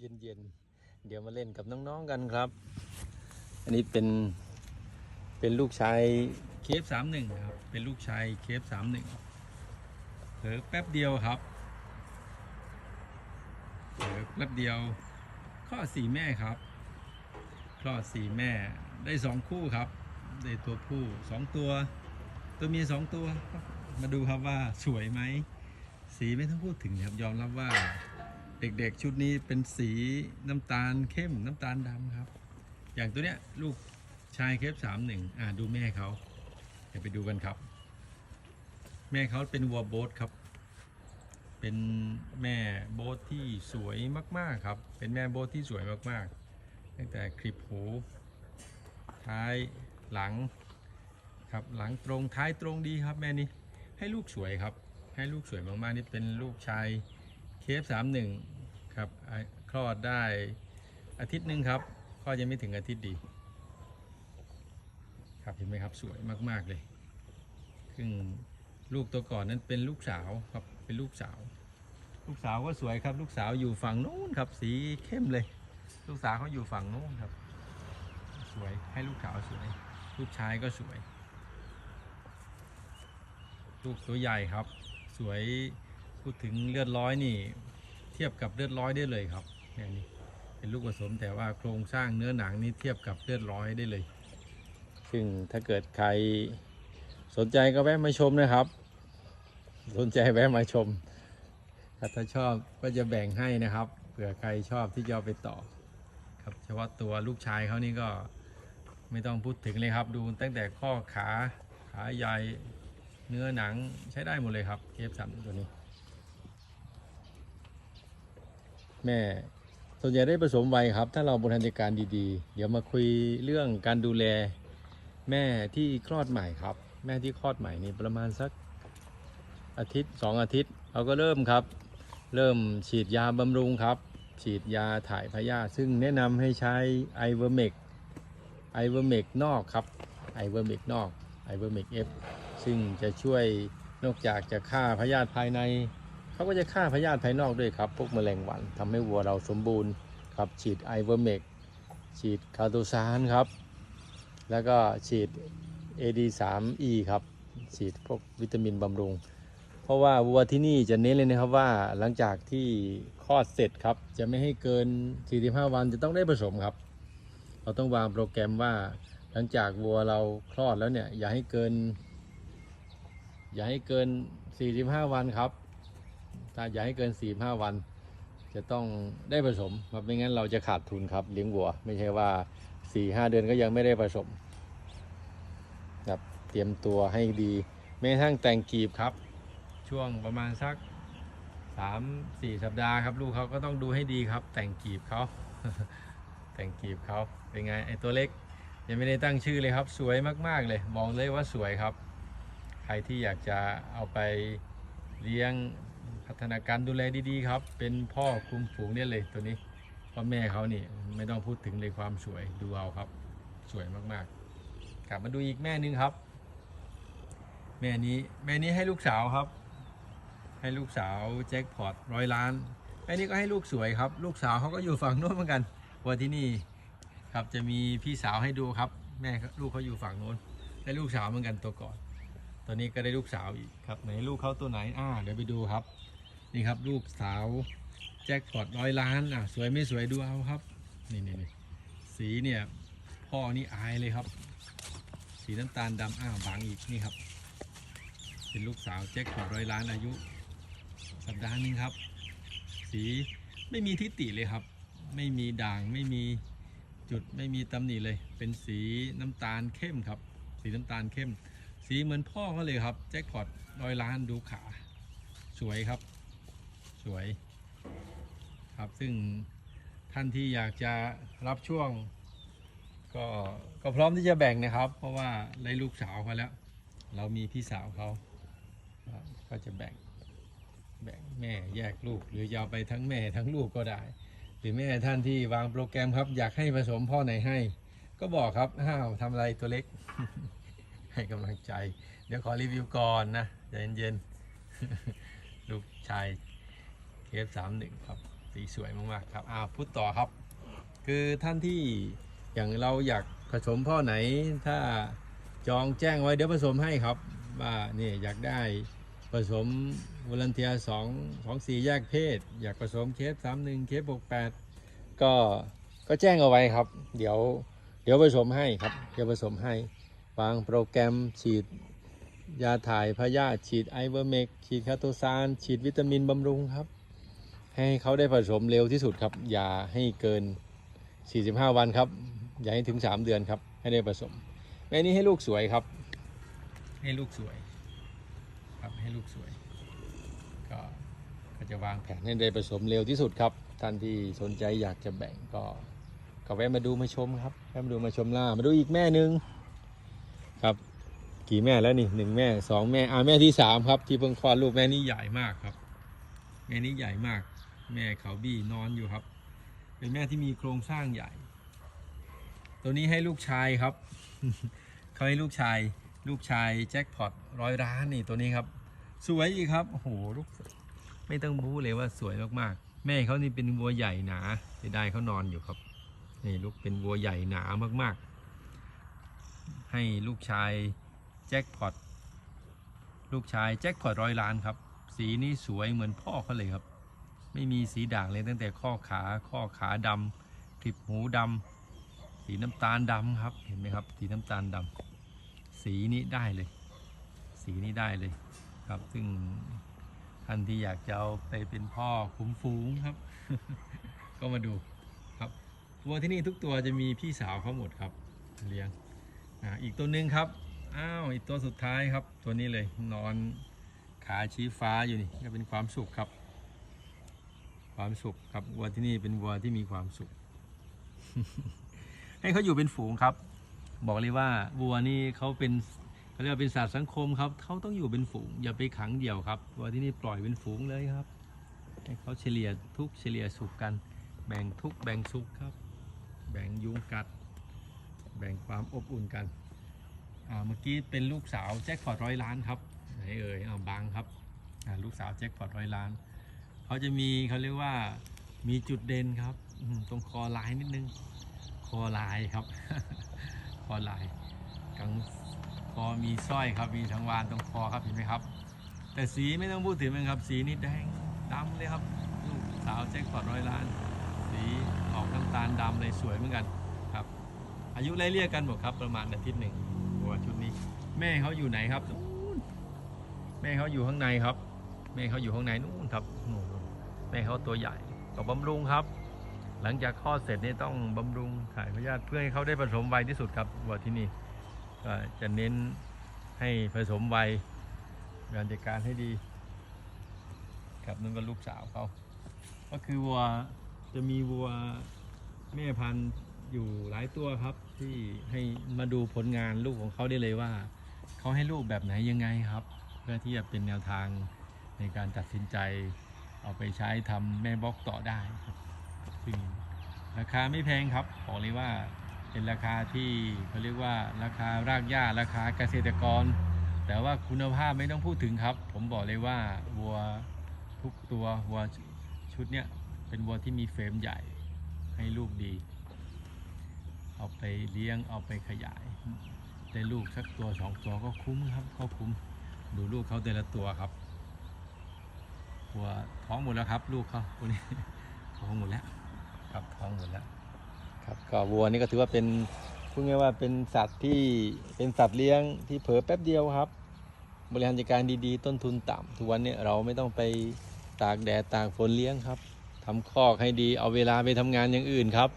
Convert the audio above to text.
เย็นเย็นๆเดี๋ยวมาเล่นกับน้องๆกันครับ อันนี้เป็นเป็นลูกชายเคฟสามหนึ่งครับ เป็นลูกชายเคฟสามหนึ่งเผลอแป๊บเดียวครับเผลอแป๊บเดียวคลอดสี่แม่ครับคลอดสี่แม่ได้สองคู่ครับ ได้ตัวผู้สองตัว ตัวเมียสองตัว มาดูครับว่าสวยไหม สีไม่ต้องพูดถึงครับยอมรับว่า เด็กๆชุดนี้เป็นสีน้ำตาลเข้มน้ำตาลดำครับ อย่างตัวเนี้ยลูกชายเคฟสามหนึ่งอ่าดูแม่เขาเดี๋ยวไปดูกันครับ แม่เขาเป็นวัวโบ๊ทครับ เป็นแม่โบ๊ทที่สวยมากๆครับ เป็นแม่โบ๊ทที่สวยมากๆ ตั้งแต่คลิปหูท้ายหลังครับหลังตรงท้ายตรงดีครับแม่นี้ให้ลูกสวยครับ ให้ลูกสวยมากๆนี่เป็นลูกชายเคฟสามหนึ่ง คลอดได้อาทิตย์หนึ่งครับคลอดยังไม่ถึงอาทิตย์ดี ครับเห็นไหมครับสวยมาก ๆ เลยซึ่งลูกตัวก่อนนั้นเป็นลูกสาวครับเป็นลูกสาว ลูกสาวก็สวยครับ ลูกสาวอยู่ฝั่งนู้นครับ สีเข้มเลย ลูกสาวเขาอยู่ฝั่งนู้นครับ สวยให้ลูกสาวสวย ลูกชายก็สวย ลูกตัวใหญ่ครับ สวยพูดถึงเลือดร้อยนี่ ทียบกับเลือดร้อยได้เลยครับเนี่ยนี่เป็นลูกผสมแต่ว่าโครงสร้างเนื้อหนังนี่เทียบกับเลือดร้อยได้เลย ซึ่งถ้าเกิดใครสนใจก็แวะมาชมนะครับ สนใจแวะมาชม ถ้าชอบก็จะแบ่งให้นะครับ เผื่อใครชอบที่จะเอาไปต่อ ครับเฉพาะตัวลูกชายเขานี่ก็ไม่ต้องพูดถึงเลยครับ ดูตั้งแต่ข้อขาขาใหญ่เนื้อหนังใช้ได้หมดเลยครับเคฟสันตัวนี้ แม่ ส่วนใหญ่ได้ผสมไวครับ ถ้าเราบริหารจัดการดีๆ เดี๋ยวมาคุยเรื่องการดูแล แม่ที่คลอดใหม่ครับ แม่ที่คลอดใหม่นี่ประมาณสักอาทิตย์สองอาทิตย์เราก็เริ่มครับ เริ่มฉีดยาบำรุงครับ ฉีดยาถ่ายพยาธิซึ่งแนะนำให้ใช้ไอเวอร์เมกไอเวอร์เมกนอกครับไอเวอร์เมกนอกไอเวอร์เมกเอฟซึ่งจะช่วยนอกจากจะฆ่าพยาธิภายใน เขาก็จะฆ่าพยาธิภายนอกด้วยครับพวกแมลงวันทำให้วัวเราสมบูรณ์ครับฉีดไอเวอร์เมกฉีดคาโตซานครับ แล้วก็ฉีด AD3E ครับฉีดพวกวิตามินบำรุง เพราะว่าวัวที่นี่จะเน้นเลยนะครับว่าหลังจากที่คลอดเสร็จครับ จะไม่ให้เกิน 45 วันจะต้องได้ผสมครับ เราต้องวางโปรแกรมว่าหลังจากวัวเราคลอดแล้วเนี่ยอย่าให้เกิน อย่าให้เกิน 45 วันครับ ถ้าอย่าให้เกิน45วัน จะต้องได้ผสมครับไม่งั้นเราจะขาดทุนครับเลี้ยงวัว ไม่ใช่ว่า4-5เดือนก็ยังไม่ได้ผสมครับเตรียมตัวให้ดีแม้ทั่งแต่งกีบครับ ช่วงประมาณสัก3-4สัปดาห์ครับ ลูกเขาก็ต้องดูให้ดีครับ แต่งกีบเขาแต่งกีบเขาเป็นไงไอตัวเล็กยังไม่ได้ตั้งชื่อเลยครับ สวยมากๆเลยบอกเลยว่าสวยครับ ใครที่อยากจะเอาไปเลี้ยง พัฒนาการดูแลดีๆครับ เป็นพ่อคุมฝูงเนี่ยเลยตัวนี้เพ่อแม่เขานี่ไม่ต้องพูดถึงเลยความสวยดูเอาครับ สวยมากๆ กลับมาดูอีกแม่หนึงครับ แม่นี้แม่นี้ให้ลูกสาวครับ ให้ลูกสาวแจ็คพอตร้อยล้านแม่นี้ก็ให้ลูกสวยครับ ลูกสาวเขาก็อยู่ฝั่งโน้นเหมือนกันวัวที่นี่ครับจะมีพี่สาวให้ดูครับ แม่ลูกเขาอยู่ฝั่งโน้นได้ลูกสาวเหมือนกันตัวก่อน ตัวนี้ก็ได้ลูกสาวอีกครับไหนลูกเขาตัวไหนอ่าเดี๋ยวไปดูครับ นี่ครับลูกสาวแจ็คพอตร้อยล้านอะสวยไม่สวยดูเอาครับ นี่นี่นี่สีเนี่ยพ่อนี่อายเลยครับ สีน้ำตาลดำอ้าวบางอีกนี่ครับ เป็นลูกสาวแจ็คพอตร้อยล้านอายุ สัปดาห์นึงครับ สีไม่มีทิฏฐิเลยครับ ไม่มีด่างไม่มีจุดไม่มีตำหนิเลย เป็นสีน้ำตาลเข้มครับ สีน้ำตาลเข้ม สีเหมือนพ่อเขาเลยครับ แจ็คพอตร้อยล้านดูขา สวยครับ สวย ครับซึ่งท่านที่อยากจะรับช่วง ก็ก็พร้อมที่จะแบ่งนะครับ เพราะว่าได้ลูกสาวเขาแล้ว เรามีพี่สาวเขาก็จะแบ่งแบ่งแม่แยกลูก หรือจะเอาไปทั้งแม่ทั้งลูกก็ได้ หรือแม่ท่านที่วางโปรแกรมครับ อยากให้ผสมพ่อไหนให้ ก็บอกครับห้าวทำอะไรตัวเล็ก ให้กำลังใจ เดี๋ยวขอรีวิวก่อนนะใจเย็นๆ ลูกชายเคฟสามหนึ่งครับสีสวยมากๆครับอ่าพูดต่อครับ คือท่านที่อย่างเราอยากผสมพ่อไหน ถ้าจองแจ้งไว้เดี๋ยวผสมให้ครับ ว่าเนี่ยอยากได้ผสมวอลันเทียสองสองสี่แยกเพศ อยากผสมเคสสามหนึ่งเคสหกแปดก็ก็แจ้งเอาไว้ครับ เดี๋ยวเดี๋ยวผสมให้ครับ เดี๋ยวผสมให้ วางโปรแกรมฉีดยาถ่ายพยาธิฉีดไอเวอร์เมกฉีดคาโตซาน ฉีดวิตามินบำรุงครับ ให้เขาได้ผสมเร็วที่สุดครับ อย่าให้เกิน 45 วันครับ อย่าให้ถึง 3 เดือนครับ ให้ได้ผสม แม่นี้ให้ลูกสวยครับ ให้ลูกสวย ครับให้ลูกสวย ก็ก็จะวางแผนให้ได้ผสมเร็วที่สุดครับ ท่านที่สนใจอยากจะแบ่งก็ก็แวะมาดูมาชมครับแวะมาดูมาชมล่ามาดูอีกแม่หนึ่ง ครับ กี่แม่แล้วนี่หนึ่งแม่สองแม่อ่าแม่ที่สามครับ ที่เพิ่งคลอดลูกแม่นี่ใหญ่มากครับ แม่นี้ใหญ่มาก แม่เขาบี้นอนอยู่ครับ เป็นแม่ที่มีโครงสร้างใหญ่ ตัวนี้ให้ลูกชายครับเขาให้ลูกชาย ลูกชายแจ็คพอตร้อยร้านนี่ตัวนี้ครับ สวยอีกครับโอ้โหลูกไม่ต้องบู๊เลยว่าสวยมากๆ แม่เขานี่เป็นวัวใหญ่หนาเสียดายเขานอนอยู่ครับนี่ลูกเป็นวัวใหญ่หนามากๆ ให้ลูกชายแจ็คพอตลูกชายแจ็คพอตร้อยล้านครับ สีนี่สวยเหมือนพ่อเขาเลยครับ ไม่มีสีด่างเลยตั้งแต่ข้อขาข้อขาดำคลิปหูดำสีน้ำตาลดำครับเห็นไหมครับ สีน้ำตาลดำสีนี้ได้เลย สีนี้ได้เลยครับซึ่งท่านที่อยากจะเอาไปเป็นพ่อคุ้มฟูงครับ ก็มาดูครับวัวที่นี่ทุกตัวจะมีพี่สาวเขาหมดครับเลี้ยง อ่าอีกตัวหนึ่งครับอ้าวอีกตัวสุดท้ายครับ ตัวนี้เลยนอนขาชี้ฟ้าอยู่นี่ก็เป็นความสุขครับ ความสุขครับวัวที่นี่เป็นวัวที่มีความสุข ให้เขาอยู่เป็นฝูงครับ บอกเลยว่าวัวนี่เขาเป็นเขาเรียกว่าเป็นสัตว์สังคมครับเขาต้องอยู่เป็นฝูง อย่าไปขังเดี่ยวครับวัวที่นี่ปล่อยเป็นฝูงเลยครับ ให้เขาเฉลี่ยทุกเฉลี่ยสุขกัน แบ่งทุกแบ่งสุขครับ แบ่งยุงกัด แบ่งความอบอุ่นกันเมื่อกี้เป็นลูกสาวแจ็คพอตร้อยล้านครับไหนเอ่ยอ่าบางครับลูกสาวแจ็คพอตร้อยล้านเขาจะมีเขาเรียกว่ามีจุดเด่นครับตรงคอลายนิดนึง คอลายครับ คอลายกลางคอมีสร้อยครับมีสังวานตรงคอครับเห็นไหมครับ แต่สีไม่ต้องพูดถึงนครับ สีนี่แดงดำเลยครับ ลูกสาวแจ็คพอตร้อยล้าน สีออกน้ำตาลดำเลยสวยเหมือนกัน อายุไล่เรียกกันหมดครับประมาณอาทิตย์หนึ่งวัวชุดนี้ แม่เขาอยู่ไหนครับนู่นแม่เขาอยู่ข้างในครับ แม่เขาอยู่ข้างในนู่นครับนู่นแม่เขาตัวใหญ่ก็บำรุงครับ หลังจากคลอดเสร็จนี่ต้องบำรุงถ่ายพยาธิเพื่อให้เขาได้ผสมไวที่สุดครับวัวที่นี่ก็จะเน้นให้ผสมไวการจัดการให้ดีครับนั่นก็ลูกสาวเขาก็คือวัวจะมีวัวแม่พันธุ์อยู่หลายตัวครับ ที่ให้มาดูผลงานลูกของเขาได้เลยว่า เขาให้ลูกแบบไหนยังไงครับ เพื่อที่จะเป็นแนวทางในการตัดสินใจ เอาไปใช้ทำแม่บล็อกต่อได้ครับซึ่งราคาไม่แพงครับบอกเลยว่าเป็นราคาที่เขาเรียกว่าราคารากหญ้าราคาเกษตรกร แต่ว่าคุณภาพไม่ต้องพูดถึงครับ ผมบอกเลยว่าวัวทุกตัววัวชุดเนี้ยเป็นวัวที่มีเฟรมใหญ่ให้ลูกดี เอาไปเลี้ยงเอาไปขยาย ได้ลูกสักตัวสองตัวก็คุ้มครับก็คุ้มดูลูกเขาแต่ละตัวครับตัวท้องหมดแล้วครับ ลูกเขาตัวนี้ท้องหมดแล้วครับท้องหมดแล้วครับก็วัวนี่ก็ถือว่าเป็นพูดง่ายว่าเป็นสัตว์ที่เป็นสัตว์เลี้ยงที่เผลอแป๊บเดียวครับ บริหารจัดการดีๆ ต้นทุนต่ำทุกวันนี้เราไม่ต้องไปตากแดดตากฝนเลี้ยงครับทำคอกให้ดีเอาเวลาไปทำงานอย่างอื่นครับ